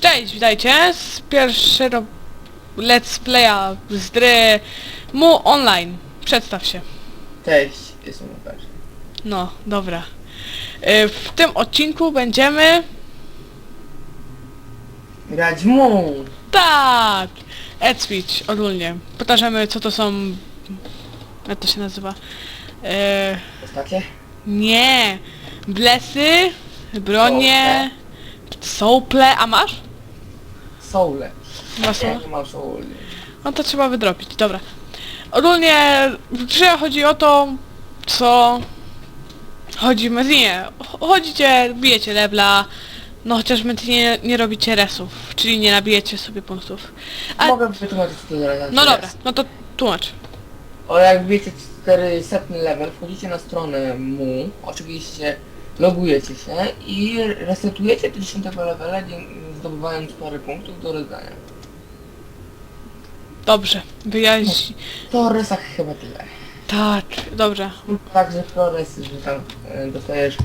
Cześć, witajcie z pierwszego let's playa z gry Mu Online. Przedstaw się. Cześć, jestem Łukasz. No, dobra. Y, W tym odcinku będziemy... Grać mu! Tak! Ed Switch, ogólnie. Pokażemy co to są... Jak to się nazywa? Y, Postacie? nie! Blesy, bronie, sople, a masz? Soule. Masz Ja nie mam soul. No to trzeba wydropić, dobra. Ogólnie w grze chodzi o to, co chodzi w Mezinie. Chodzicie, bijecie lebla, no chociaż w Mezinie nie robicie resów, czyli nie nabijecie sobie punktów. A, Mogę wytłumaczyć co to zaraz no dobra, no to tłumacz. O jak wiecie 400 level, wchodzicie na stronę mu, oczywiście logujecie się i resetujecie do 10 levela, zdobywając parę punktów do rozdania. Dobrze, wyjaśnij. To o resach chyba tyle. Tak, dobrze. Także progres, że tam e, dostajesz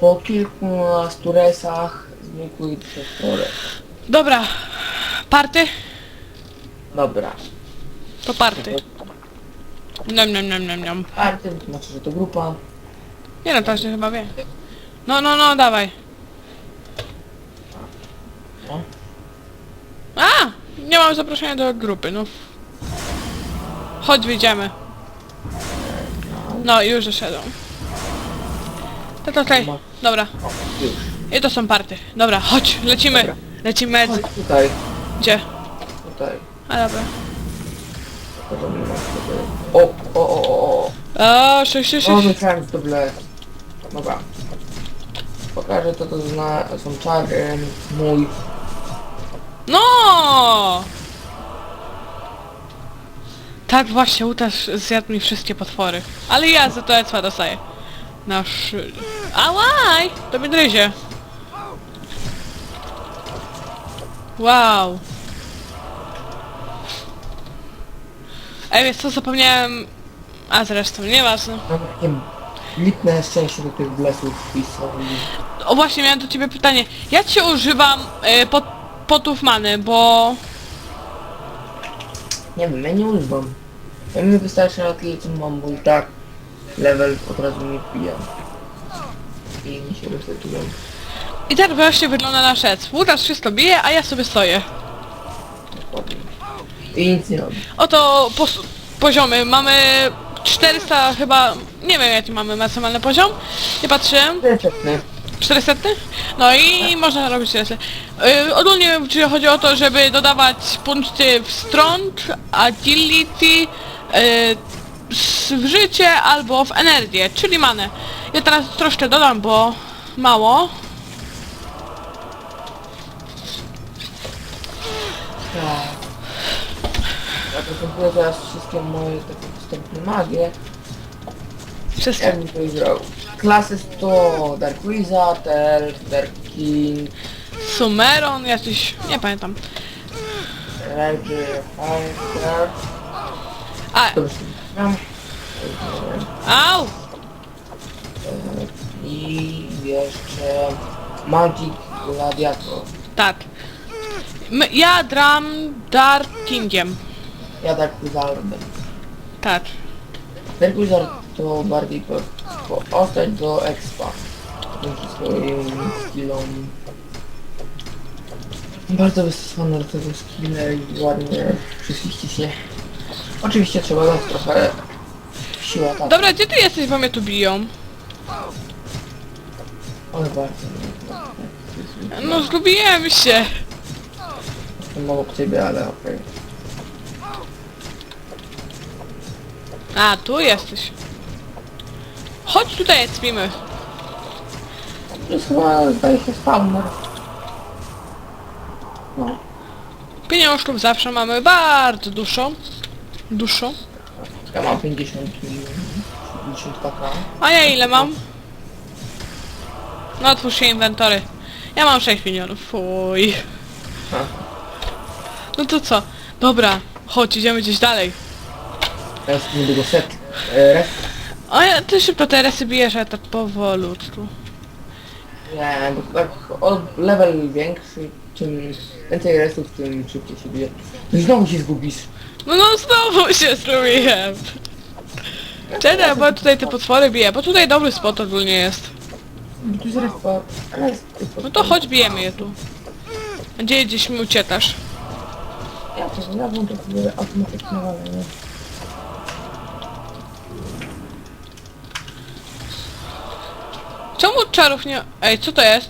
po kilkunastu resach zwykłych progres. Dobra, party? Dobra. To party. Niam, niam, niam, niam, niam. Karty, znaczy, że to grupa. Nie no, każdy chyba wie. No, no, no, dawaj. No. A! Nie mam zaproszenia do grupy, no. Chodź, wyjdziemy. No, już doszedłem. To tutaj. Dobra. O, już. I to są party. Dobra, chodź, lecimy. Dobra. Lecimy. Chodź tutaj, Gdzie? tutaj. A dobra. O, o, o, o, o. O, 6, 6, O, 6. myślałem, że to ble. Dobra. Pokażę to, to zna, są czary, mój. No! Tak właśnie, Łukasz zjadł mi wszystkie potwory. Ale ja za to ecła dostaję. Nasz... Ałaj! To mnie gryzie. Wow. Ej, wiesz co, zapomniałem... A zresztą, nieważne. Mam takie lipne szczęście do tych blesów i są... O właśnie, miałem do ciebie pytanie. Jak się używam y, pot, potów many, bo... Nie wiem, ja nie używam. Ja mi wystarczy na tyle, co mam, bo i tak level od razu nie wbijam. I mi się resetują. I tak właśnie wygląda nasz ec. Łukasz wszystko bije, a ja sobie stoję. Dokładnie. I nic nie robię. Oto pos poziomy. Mamy 400 chyba... Nie wiem jaki mamy maksymalny poziom. Nie patrzyłem. Resetny. 400? No i można robić resy. Yy, ogólnie czyli chodzi o to, żeby dodawać punkty w strong, agility, yy, w życie albo w energię, czyli manę. Ja teraz troszkę dodam, bo mało. Tak. Ja prezentuję teraz wszystkie moje takie dostępne magie. To? Klasy to Dark Wizard, Dark King, Sumeron, jakiś... nie pamiętam. Ranger. A, Dobrze. Mam. au! I jeszcze Magic Gladiator. Tak. My, ja dram Dark Kingiem. Ja Dark Wizardem. Tak. Dark Wizard to bardziej po, po postać do expa. Dzięki swoim skillom. Bardzo wystosowany do tego skille i ładnie wszystkich ciśnie. Oczywiście trzeba dać trochę siła tak. Dobra, gdzie ty jesteś, bo mnie tu biją? Ale bardzo. No zgubiłem się. Jestem obok ciebie, ale okej. A, tu jesteś. Chodź tutaj, spimy. To jest chyba zdaje się spawner. No. Pieniążków zawsze mamy bardzo dużo. Dużo. Ja mam 50 milionów. 50 kaka. A ja ile mam? No otwórz się inwentory. Ja mam 6 milionów. Fuj. No to co? Dobra, chodź, idziemy gdzieś dalej. Teraz niedługo set. E. O, ja, ty szybko te resy bijesz, a tak powolutku. Nie, bo tak od level większy czym więcej resów, tym szybciej się bije. No i znowu się zgubisz. No no znowu się zgubiłem. Czekaj, bo tutaj te potwory bije, bo tutaj dobry spot ogólnie jest. Bo tu jest respa. Resp. No to chodź bijemy je tu. Gdzie gdzieś mi uciekasz? Ja to, ja włączę sobie automatyczne walenie. Czemu czarów nie... Ej, co to jest?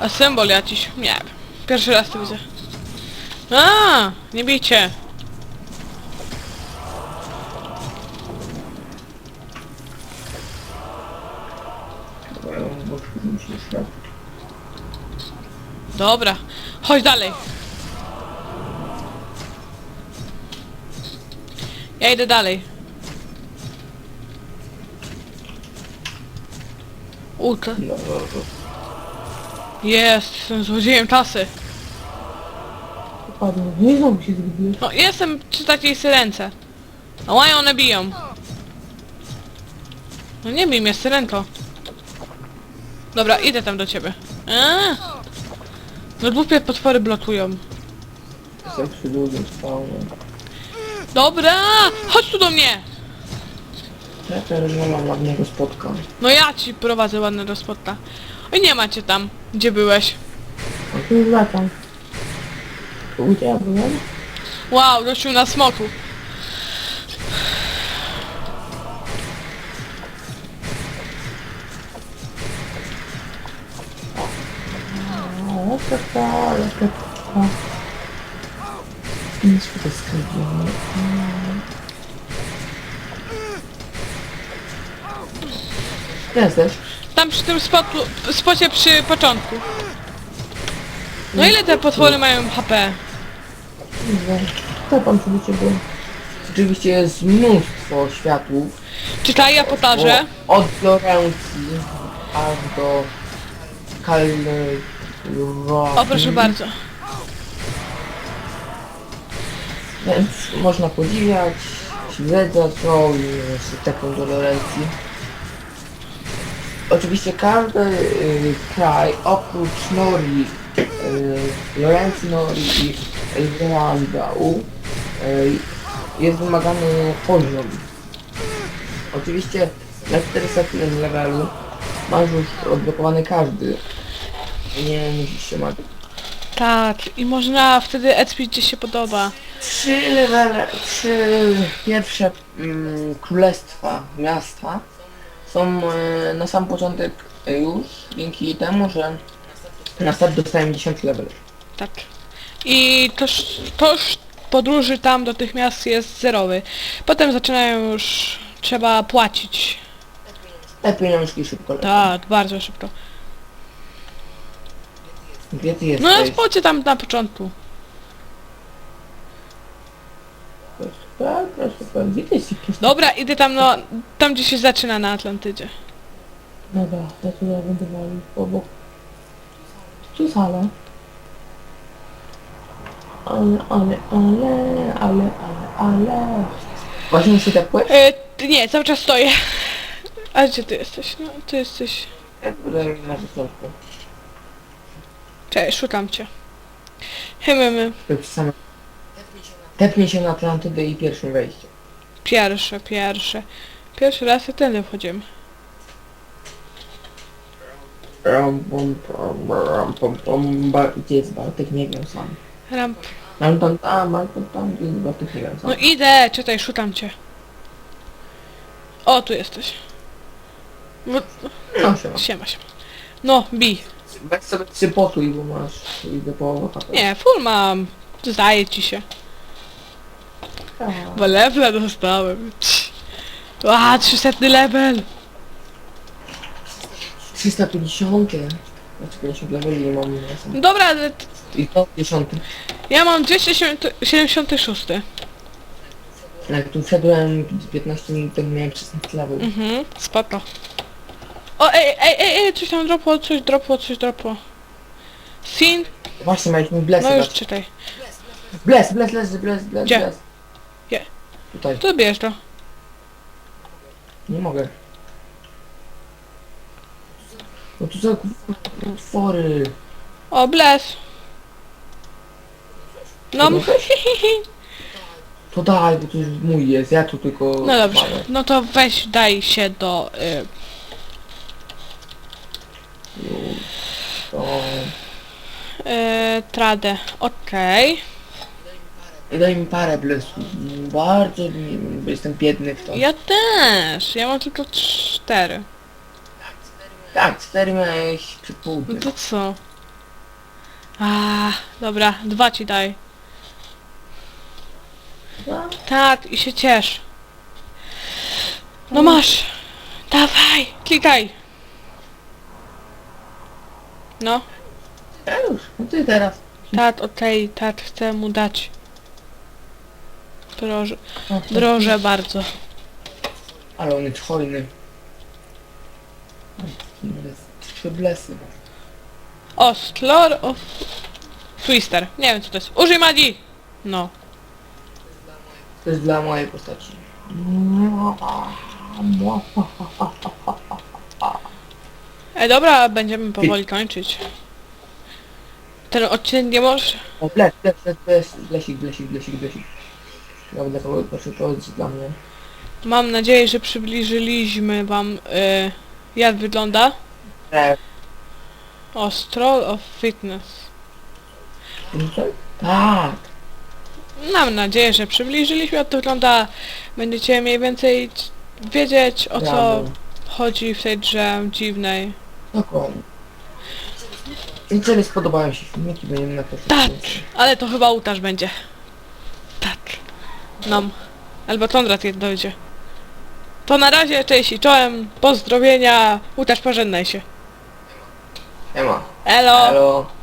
A symbol jakiś? Nie wiem. Pierwszy raz to widzę. A, nie bijcie. Dobra, chodź dalej. Ja idę dalej. Uta. No, Jest, jestem złodziejem czasy. Padło. No i znowu się zgubiłeś. No, jestem przy takiej syrence. A łają one biją. No nie bij mnie, syrenko. Dobra, idę tam do ciebie. Eee. No głupie potwory blokują. Jestem przy drugim spawnie. Dobra, chodź tu do mnie. Ja teraz nie mam ładnego spotka. No ja ci prowadzę ładnego spotta. Oj, nie macie tam, gdzie byłeś. A tu już wracam. Tu Gdzie ja byłem? Wow, gościu na smoku. O, lepka. Nic tutaj skręcimy. Gdzie jesteś? Tam przy tym spotu, spocie przy początku. No ile te potwory mają HP? Widzę. Co pan tu do ciebie? Oczywiście jest mnóstwo światów. Czytaj, ja pokażę. O, Od Florencji aż do Kalny... O, proszę bardzo. Więc można podziwiać, śledzać, o i jeszcze taką do Lorencji. Oczywiście każdy y, kraj oprócz Nori, y, Lorencji, Nori i Elbrandau y, jest wymagany poziom. Oczywiście na 400 levelu masz już odblokowany każdy. Nie musisz się martwić. Tak, i można wtedy expić gdzie się podoba. Trzy levele, trzy pierwsze mm, królestwa, miasta są e, na sam początek e, już dzięki temu, że na start dostałem 10 level. Tak. I toż, toż podróży tam do tych miast jest zerowy. Potem zaczynają już trzeba płacić. Te pieniążki szybko lecą. Tak, bardzo szybko. Gdzie ty No na jesteś? spocie tam na początku. Tak, proszę jesteś? Dobra, idę tam no, tam gdzie się zaczyna na Atlantydzie. Dobra, ja tu ja będę walił, bo, bo... Tu jest ale. Ale, ale, ale, ale, ale. Właśnie się tak płeć? E, ty- nie, cały czas stoję. A gdzie ty jesteś? No, ty jesteś... Cześć, szukam cię. Hymymy. Tak samo. Tepnij się na Atlantydę i pierwszym wejściem. Pierwsze, pierwsze. Pierwszy raz i tyle wchodzimy. Ram, pom, pom, ram, pom, pom, ba... Gdzie jest Bartek? Nie wiem sam. Ramp. Tam, tam, tam, tam, tam, tam, gdzie jest Bartek? Nie wiem sam. No idę, czytaj, szukam cię. O, tu jesteś. No, No się ma. siema, siema. No, bij. Weź sobie trzy potuj, bo masz idę połowę HP. Nie, full mam. Zdaje ci się. Bo levela dostałem. A, 300 level. 350. Znaczy 50 leveli nie mam. nie. Dobra, ale t- I to 10. ja mam 276. Jak tu wszedłem 15 minut temu miałem 16 level. Mhm, spoko. O, ej, ej, ej, ej, coś tam dropło, coś dropło, coś dropło. Sin? Właśnie miałeś mi blesy No już dać. czytaj. Bles, bles, bles, bles, bles, Gdzie? bles. Tutaj. To bierz to. Nie mogę. No tu są potwory. O, bless. No, To daj, bo to już mój jest, ja tu tylko... no dobrze. palę. No to weź, daj się do... Y, To... y, tradę. Okej. Daj mi parę blesów. Bardzo mi, bo jestem biedny w to. Ja też. Ja mam tylko cztery. Tak, cztery miałeś przy. No to co? A, dobra, dwa ci daj. No, Tak, i się ciesz. No masz. Dawaj, klikaj. No, ja już, no ty teraz. tat, okej, tat, chcę mu dać. No, to- proszę bardzo. Ale on jest hojny. Trzy blesy. O, Slor of Twister. Nie wiem co to jest. Użyj magii! No. To jest dla mojej postaci. E, dobra, będziemy powoli kończyć. Ten odcinek nie może... O, bles, bles, bles, bles, blesik, blesik, blesik, blesik. Ja będę to, proszę, to jest dla mnie. Mam nadzieję, że przybliżyliśmy wam y, jak wygląda. E, O, Stroll of Fitness. tak. Mam nadzieję, że przybliżyliśmy jak to wygląda. Będziecie mniej więcej c- wiedzieć o co Brawo. chodzi w tej grze dziwnej. Dokładnie. I tyle spodobają się filmiki, będziemy na to Tak, ale to chyba Utaż będzie. Nam. Albo Tondrat je dojdzie. To na razie, cześć i czołem, pozdrowienia, Utaż pożegnaj się. Nie ma. Elo! Elo.